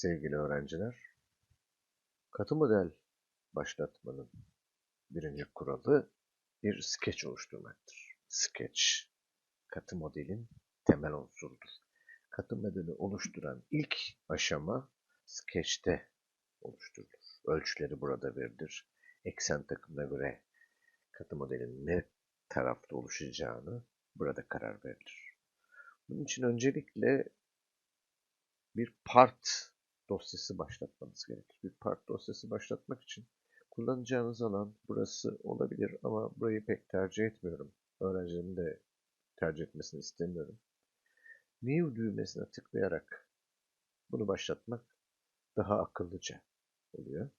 Sevgili öğrenciler, katı model başlatmanın birinci kuralı bir skeç oluşturmaktır. Skeç, katı modelin temel unsurudur. Katı modeli oluşturan ilk aşama skeçte oluşturulur. Ölçüleri burada verilir. Eksen takımına göre katı modelin ne tarafta oluşacağını burada karar verilir. Bunun için öncelikle bir part dosyası başlatmanız gerekir. Bir part dosyası başlatmak için kullanacağınız alan burası olabilir ama burayı pek tercih etmiyorum. Öğrencilerin de tercih etmesini istemiyorum. New düğmesine tıklayarak bunu başlatmak daha akıllıca oluyor.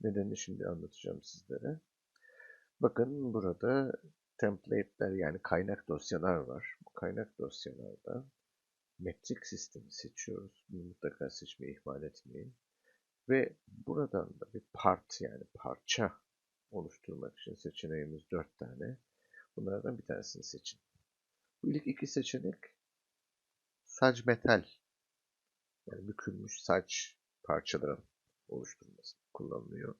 Nedenini şimdi anlatacağım sizlere. Bakın burada template'ler yani kaynak dosyalar var. Bu kaynak dosyalarda metrik sistemi seçiyoruz. Bunu mutlaka seçmeyi ihmal etmeyin. Ve buradan da bir part yani parça oluşturmak için seçeneğimiz dört tane. Bunlardan bir tanesini seçin. Bu ilk iki seçenek saç metal yani bükülmüş saç parçaların oluşturulması kullanılıyor.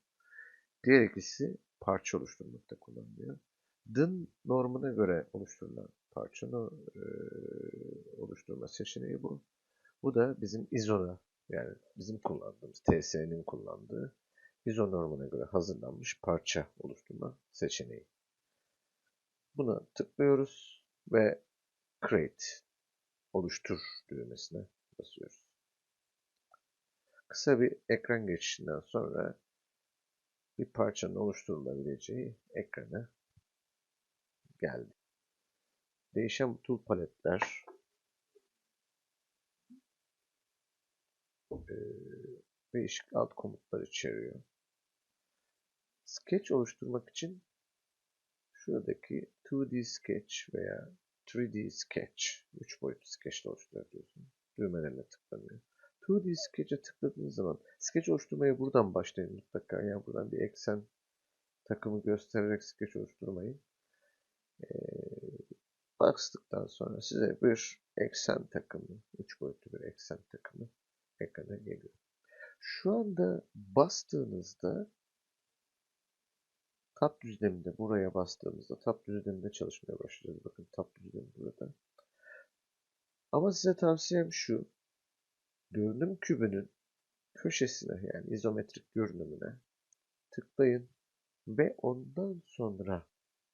Diğer ikisi parça oluşturmakta kullanılıyor. DIN normuna göre oluşturulan parçanın e, oluşturma seçeneği bu. Bu da bizim ISO'na yani bizim kullandığımız TS'nin kullandığı ISO normuna göre hazırlanmış parça oluşturma seçeneği. Buna tıklıyoruz ve Create oluştur düğmesine basıyoruz. Kısa bir ekran geçişinden sonra bir parçanın oluşturulabileceği geldi. Değişen bu tool paletler e, değişik alt komutlar içeriyor. Sketch oluşturmak için şuradaki 2D Sketch veya 3D Sketch, 3 boyutlu sketch oluşturabiliyorsunuz. Düğmelerine tıklanıyor. 2D Sketch'e tıkladığınız zaman Sketch oluşturmaya buradan başlayın mutlaka. Yani buradan bir eksen takımı göstererek sketch oluşturmayı. Ee, bastıktan sonra size bir eksen takımı, 3 boyutlu bir eksen takımı ekrana geliyor. Şu anda bastığınızda tab düzleminde buraya bastığımızda tab düzleminde çalışmaya başlayacağız. Bakın tab düzlemi burada. Ama size tavsiyem şu. Görünüm kübünün köşesine yani izometrik görünümüne tıklayın ve ondan sonra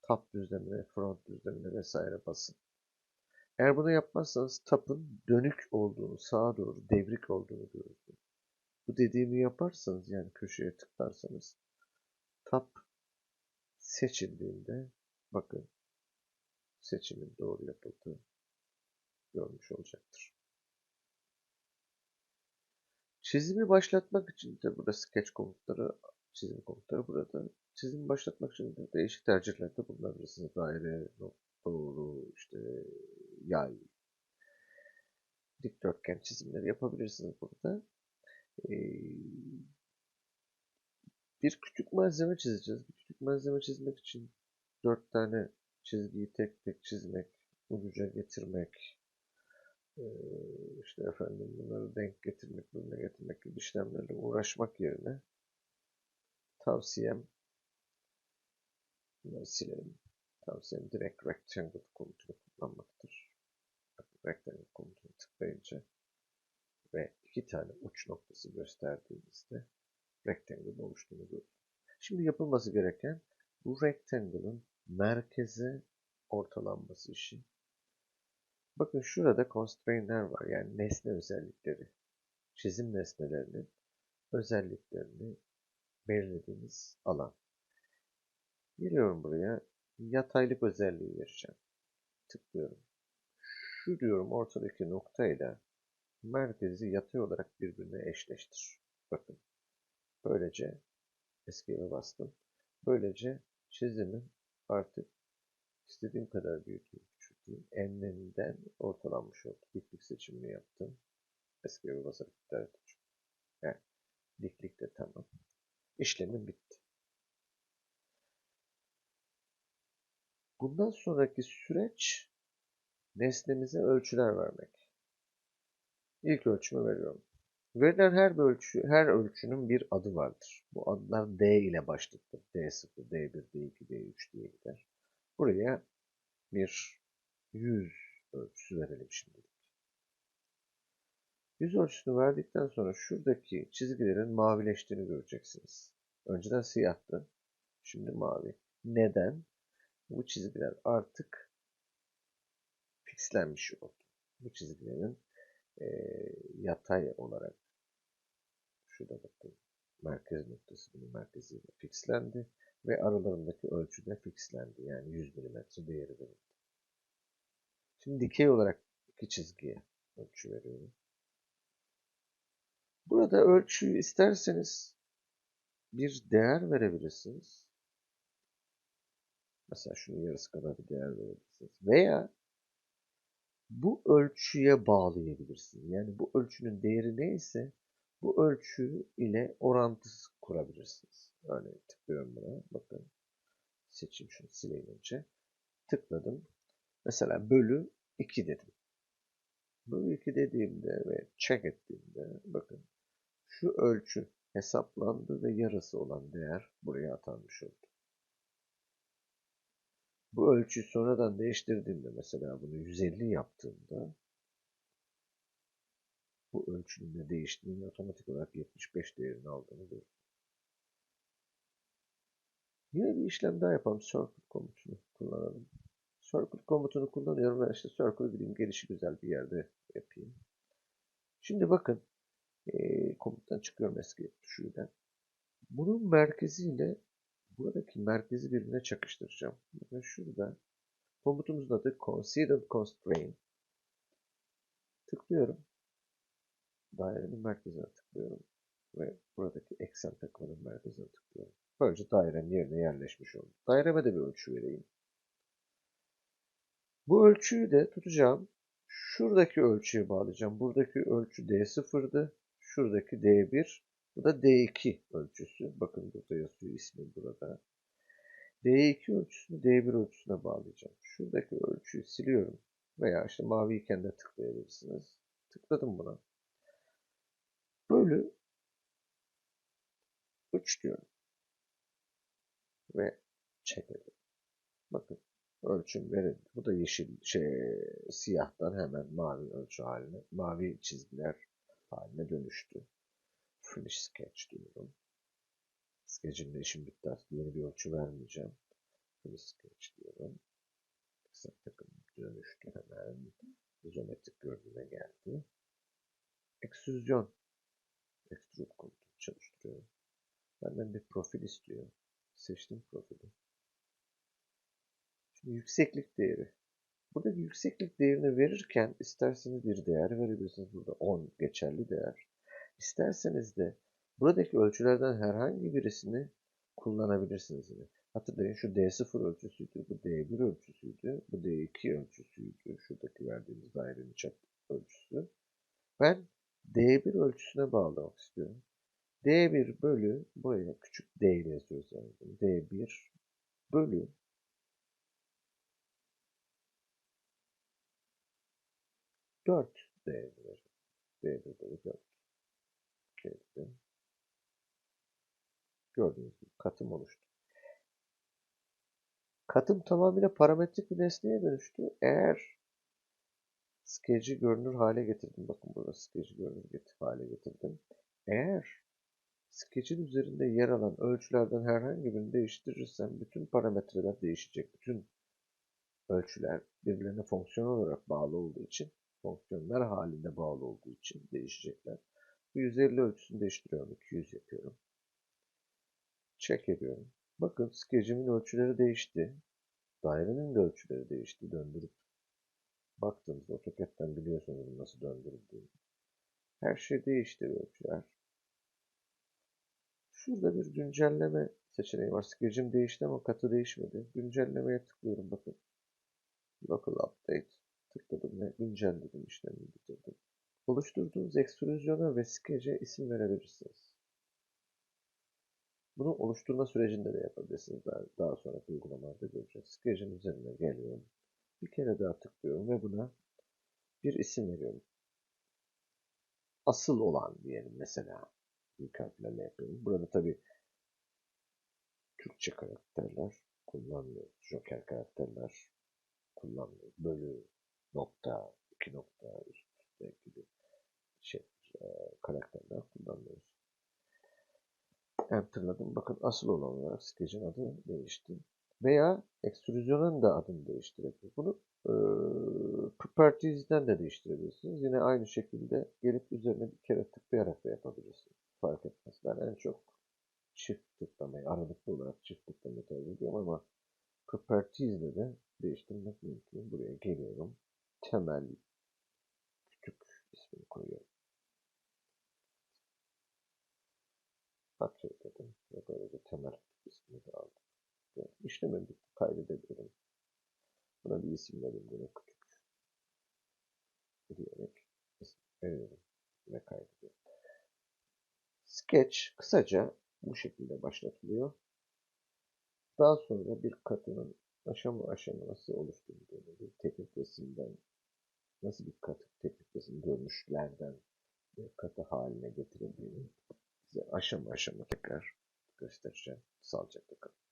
tab düzlemine, front düzlemine vesaire basın. Eğer bunu yapmazsanız tapın dönük olduğunu, sağa doğru devrik olduğunu görürsünüz. Bu dediğimi yaparsanız yani köşeye tıklarsanız tap seçildiğinde bakın seçimin doğru yapıldığı görmüş olacaktır. Çizimi başlatmak için de burada sketch komutları, çizim komutları burada. Çizimi başlatmak için de değişik tercihlerde bulunabilirsiniz. Daire, doğru, işte yay, dikdörtgen çizimleri yapabilirsiniz burada. Ee, bir küçük malzeme çizeceğiz. Bir küçük malzeme çizmek için dört tane çizgiyi tek tek çizmek, ucuca getirmek, işte efendim bunları denk getirmek, birbirine getirmek gibi işlemlerle uğraşmak yerine tavsiyem bunları silelim. Tavsiyem direkt rectangle komutunu kullanmaktır. Rectangle komutunu tıklayınca ve iki tane uç noktası gösterdiğimizde rectangle oluştuğunu görürüz. Şimdi yapılması gereken bu rectangle'ın merkeze ortalanması işi. Bakın şurada constraint'ler var. Yani nesne özellikleri. Çizim nesnelerinin özelliklerini belirlediğimiz alan. Geliyorum buraya. Yataylık özelliği vereceğim. Tıklıyorum. Şu diyorum ortadaki noktayla merkezi yatay olarak birbirine eşleştir. Bakın. Böylece escape'e bastım. Böylece çizimin artık istediğim kadar büyüteyim, küçülteyim. Enlerinden ortalanmış oldu. Diklik seçimini yaptım. Escape'e basarak edeceğim. Yani diklik de tamam. İşlemim bitti. Bundan sonraki süreç nesnemize ölçüler vermek. İlk ölçümü veriyorum. Verilen her ölçü, her ölçünün bir adı vardır. Bu adlar D ile başlatılır. D0, D1, D2, D3 diye gider. Buraya bir yüz ölçüsü verelim şimdi. Yüz ölçüsünü verdikten sonra şuradaki çizgilerin mavileştiğini göreceksiniz. Önceden siyahtı. Şimdi mavi. Neden? Bu çizgiler artık fixlenmiş oldu. Bu çizgilerin e, yatay olarak şurada bakın merkez noktası bunun merkeziyle fixlendi ve aralarındaki ölçü de fixlendi. Yani 100 mm değeri verildi. Şimdi dikey olarak iki çizgiye ölçü veriyorum. Burada ölçüyü isterseniz bir değer verebilirsiniz. Mesela şunun yarısı kadar bir değer verebilirsiniz. Veya bu ölçüye bağlayabilirsiniz. Yani bu ölçünün değeri neyse bu ölçü ile orantısı kurabilirsiniz. Örneğin tıklıyorum buna. Bakın seçeyim şunu sileyim önce. Tıkladım. Mesela bölü 2 dedim. Bölü 2 dediğimde ve check ettiğimde bakın şu ölçü hesaplandı ve yarısı olan değer buraya atanmış oldu. Bu ölçüyü sonradan değiştirdiğimde mesela bunu 150 yaptığımda bu ölçünün de değiştiğini otomatik olarak 75 değerini aldığını görüyorum. Yine bir işlem daha yapalım. Circle komutunu kullanalım. Circle komutunu kullanıyorum ve işte circle gideyim gelişi güzel bir yerde yapayım. Şimdi bakın e, komuttan çıkıyorum eski tuşuyla. Bunun merkeziyle buradaki merkezi birbirine çakıştıracağım. Bakın şurada komutumuzun adı Consider Constraint. Tıklıyorum. Dairenin merkezine tıklıyorum. Ve buradaki eksen takımının merkezine tıklıyorum. Böylece dairenin yerine yerleşmiş oldu. Daireme de bir ölçü vereyim. Bu ölçüyü de tutacağım. Şuradaki ölçüye bağlayacağım. Buradaki ölçü D0'dı. Şuradaki D1. Bu da D2 ölçüsü. Bakın burada yazıyor ismi burada. D2 ölçüsünü D1 ölçüsüne bağlayacağım. Şuradaki ölçüyü siliyorum. Veya işte maviyken de tıklayabilirsiniz. Tıkladım buna. Bölü 3 diyorum. Ve çekelim. Bakın ölçüm verildi. Bu da yeşil şey siyahtan hemen mavi ölçü haline, mavi çizgiler haline dönüştü. Finish sketch diyorum. Sketch'imde işim bitti artık yeni bir ölçü vermeyeceğim. Finish sketch diyorum. Kısa takım dönüştü hemen. İzometrik görünüme geldi. Ekstrüzyon. Extrude komutu çalıştırıyorum. Benden bir profil istiyor. Seçtim profili. Şimdi yükseklik değeri. Buradaki yükseklik değerini verirken isterseniz bir değer verebilirsiniz. Burada 10 geçerli değer. İsterseniz de buradaki ölçülerden herhangi birisini kullanabilirsiniz yine. Hatırlayın şu D0 ölçüsüydü, bu D1 ölçüsüydü, bu D2 ölçüsüydü. Şuradaki verdiğimiz dairenin çap ölçüsü. Ben D1 ölçüsüne bağlamak istiyorum. D1 bölü, buraya küçük D ile yazıyoruz yani. D1 bölü dört değerini verir. D1 bölü 4. Çevirdim. Gördüğünüz gibi katım oluştu. Katım tamamıyla parametrik bir nesneye dönüştü. Eğer skeci görünür hale getirdim. Bakın burada skeci görünür hale getirdim. Eğer skecin üzerinde yer alan ölçülerden herhangi birini değiştirirsem bütün parametreler değişecek. Bütün ölçüler birbirlerine fonksiyon olarak bağlı olduğu için fonksiyonlar halinde bağlı olduğu için değişecekler. Bu 150 ölçüsünü değiştiriyorum. 200 yapıyorum. Check ediyorum. Bakın skecimin ölçüleri değişti. Dairenin de ölçüleri değişti. Döndürüp baktığımızda AutoCAD'den biliyorsunuz nasıl döndürüldüğünü. Her şey değişti ölçüler. Şurada bir güncelleme seçeneği var. Skecim değişti ama katı değişmedi. Güncellemeye tıklıyorum bakın. Local Update. Tıkladım ve güncelledim işlemini bitirdim. Oluşturduğunuz ekstrüzyona ve skece isim verebilirsiniz. Bunu oluşturma sürecinde de yapabilirsiniz. Daha, daha sonraki uygulamalarda göreceğiz. Skecin üzerine geliyorum. Bir kere daha tıklıyorum ve buna bir isim veriyorum. asıl olan diyelim mesela. İlk harflerle yapıyorum. Burada tabii Türkçe karakterler kullanmıyoruz. Joker karakterler kullanmıyoruz. Bölü, nokta, iki nokta, üst üste gibi şey, e, karakterler kullanmıyoruz. Enter'ladım. Bakın asıl olan olarak skecin adı değişti. Veya ekstrüzyonun da adını değiştirebiliriz. Bunu e, properties'den de değiştirebilirsiniz. Yine aynı şekilde gelip üzerine bir kere tıklayarak da yapabilirsiniz. Fark etmez. Ben en çok çift tıklamayı, aralıklı olarak çift tıklamayı tercih ediyorum ama properties'le de değiştirmek mümkün. Buraya geliyorum. Temel küçük ismini koyuyorum. Akçe dedim ve böylece temel ismini de aldım. Ve işlemi. Kaydedebilirim. Buna bir isim verin. Yine küçük. Diyerek isim veriyorum ve kaydediyorum. Sketch kısaca bu şekilde başlatılıyor. Daha sonra bir katının aşama aşama nasıl oluşturulduğunu, bir teknik resimden nasıl bir katı teknik resim görmüşlerden bir katı haline getirildiğini size aşama aşama tekrar göstereceğim. Sağlıcakla kalın.